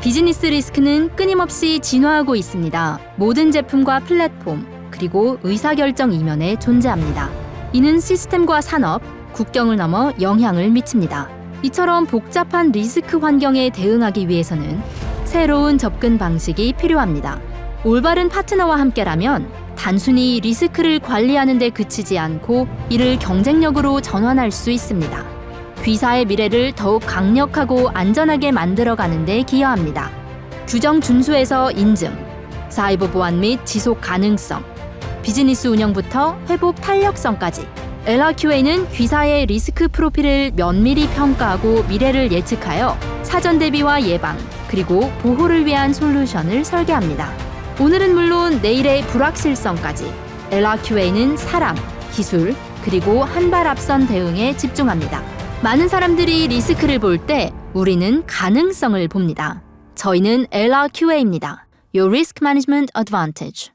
비즈니스 리스크는 끊임없이 진화하고 있습니다. 모든 제품과 플랫폼, 그리고 의사결정 이면에 존재합니다. 이는 시스템과 산업, 국경을 넘어 영향을 미칩니다. 이처럼 복잡한 리스크 환경에 대응하기 위해서는 새로운 접근 방식이 필요합니다. 올바른 파트너와 함께라면 단순히 리스크를 관리하는 데 그치지 않고 이를 경쟁력으로 전환할 수 있습니다. 귀사의 미래를 더욱 강력하고 안전하게 만들어가는 데 기여합니다. 규정 준수에서 인증, 사이버 보안 및 지속 가능성, 비즈니스 운영부터 회복 탄력성까지 LRQA는 귀사의 리스크 프로필을 면밀히 평가하고 미래를 예측하여 사전 대비와 예방, 그리고 보호를 위한 솔루션을 설계합니다. 오늘은 물론 내일의 불확실성까지 LRQA는 사람, 기술, 그리고 한 발 앞선 대응에 집중합니다. 많은 사람들이 리스크를 볼 때 우리는 가능성을 봅니다. 저희는 LRQA입니다. Your Risk Management Advantage.